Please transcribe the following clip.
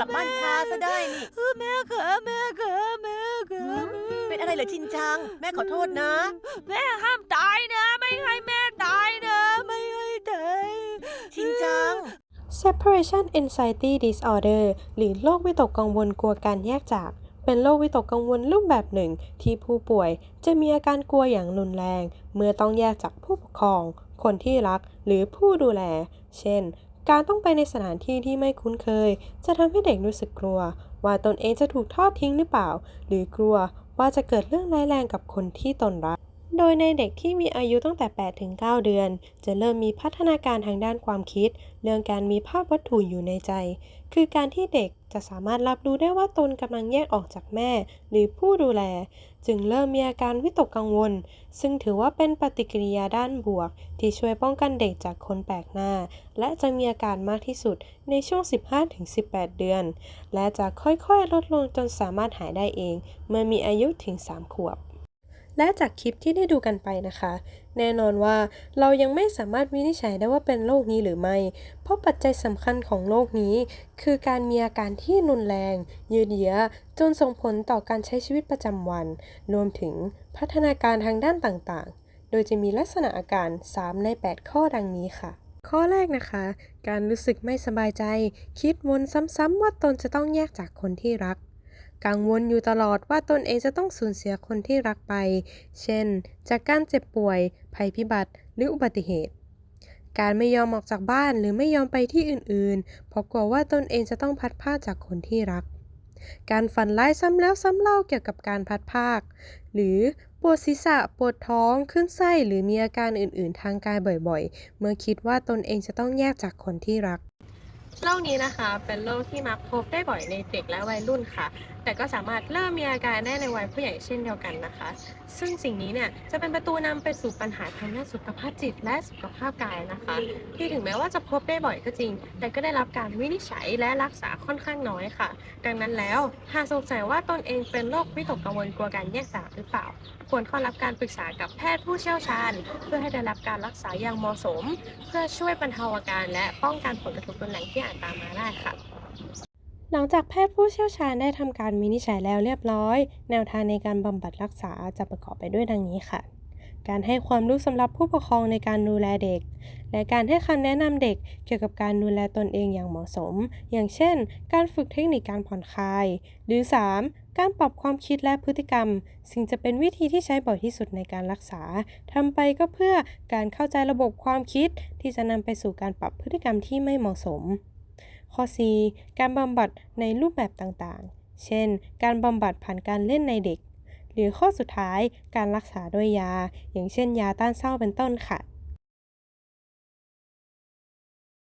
ซะได้นี่ แม่ขาแม่ขาแม่ขาเป็นอะไรเหรอชินจัง แม่ขอโทษนะ แม่ห้ามตายนะ ไม่ให้แม่ตายนะ ไม่ให้ตายชินจัง Separation Anxiety Disorder หรือโรควิตกกังวลกลัวการแยกจาก เป็นโรควิตกกังวลรูปแบบหนึ่ง ที่ผู้ป่วยจะมีอาการกลัวอย่างรุนแรง เมื่อต้องแยกจากผู้ปกครอง คนที่รักหรือผู้ดูแล เช่น การต้องไปในสถานที่ที่ไม่คุ้นเคย จะทำให้เด็กรู้สึกกลัว ว่าตนเองจะถูกทอดทิ้งหรือเปล่า หรือกลัวว่าจะเกิดเรื่องร้ายแรงกับคนที่ตนรัก โดยในเด็กที่มีอายุตั้งแต่8-9เดือน จะเริ่มมีพัฒนาการทางด้านความคิด เรื่องการมีภาพวัตถุอยู่ในใจ คือการที่เด็กจะสามารถรับรู้ได้ว่าตนกำลังแยกออกจากแม่ หรือผู้ดูแล จึงเริ่มมีอาการวิตกกังวล ซึ่งถือว่าเป็นปฏิกิริยาด้านบวก ที่ช่วยป้องกันเด็กจากคนแปลกหน้า และจะมีอาการมากที่สุดในช่วง 15-18 เดือน และจะค่อยๆ ลดลงจนสามารถหายได้เอง เมื่อมีอายุถึง 3 ขวบ และจากคลิปที่ได้ดูกันไปนะคะ แน่นอนว่าเรายังไม่สามารถวินิจฉัยได้ว่าเป็นโรคนี้หรือไม่ เพราะปัจจัยสำคัญของโรคนี้ คือการมีอาการที่รุนแรง ยืดเยื้อจนส่งผลต่อการใช้ชีวิตประจำวัน รวมถึงพัฒนาการทางด้านต่างๆ โดยจะมีลักษณะอาการ 3 ใน 8 ข้อดังนี้ค่ะข้อแรกนะคะ การรู้สึกไม่สบายใจ คิดวนซ้ำๆว่าตนจะต้องแยกจากคนที่รัก กังวลอยู่ตลอดว่าตนเองจะต้องสูญเสียคนที่รักไป เช่น จากการเจ็บป่วย ภัยพิบัติหรืออุบัติเหตุ การไม่ยอมออกจากบ้านหรือไม่ยอมไปที่อื่นๆ เพราะกลัวว่าตนเองจะต้องพัดพาจากคนที่รัก การฝันร้ายซ้ำแล้วซ้ำเล่าเกี่ยวกับการพัดพรากหรือปวดศีรษะ ปวดท้อง ขึ้นไส้ หรือมีอาการอื่นๆ ทางกายบ่อยๆ เมื่อคิดว่าตนเองจะต้องแยกจากคนที่รัก โรคนี้นะคะ เป็นโรคที่มักพบได้บ่อยในเด็กและวัยรุ่นค่ะ แต่ก็สามารถเริ่มมีอาการได้ในวัยผู้ใหญ่เช่นเดียวกันนะคะ ซึ่งสิ่งนี้เนี่ยจะเป็นประตูนำไปสู่ปัญหาทางด้านสุขภาพจิตและสุขภาพกายนะคะ ที่ถึงแม้ว่าจะพบได้บ่อยก็จริง แต่ก็ได้รับการวินิจฉัยและรักษาค่อนข้างน้อยค่ะ ดังนั้นแล้วหากสงสัยว่าตนเองเป็นโรควิตกกังวลกลัวการแยกจาหรือเปล่า ควรเข้ารับการปรึกษากับแพทย์ผู้เชี่ยวชาญ เพื่อให้ได้รับการรักษาอย่างเหมาะสม เพื่อช่วยบรรเทาอาการและป้องกันผลกระทบรุนแรงที่จตามมาได้ค่ะ หลังจากแพทย์ผู้เชี่ยวชาญได้ทำการวินิจฉัยแล้วเรียบร้อย แนวทางในการบำบัดรักษาจะประกอบไปด้วยดังนี้ค่ะการให้ความรู้สำหรับผู้ปกครองในการดูแลเด็ก และการให้คำแนะนำเด็กเกี่ยวกับการดูแลตนเองอย่างเหมาะสม อย่างเช่น การฝึกเทคนิคการผ่อนคลาย หรือ 3. การปรับความคิดและพฤติกรรม ซึ่งจะเป็นวิธีที่ใช้บ่อยที่สุดในการรักษาทำไปก็เพื่อการเข้าใจระบบความคิดที่จะนำไปสู่การปรับพฤติกรรมที่ไม่เหมาะสม ข้อ 4. การบำบัดในรูปแบบต่างๆ เช่น การบำบัดผ่านการเล่นในเด็ก หรือข้อสุดท้ายการรักษาด้วยยา อย่างเช่นยาต้านเศร้าเป็นต้นค่ะ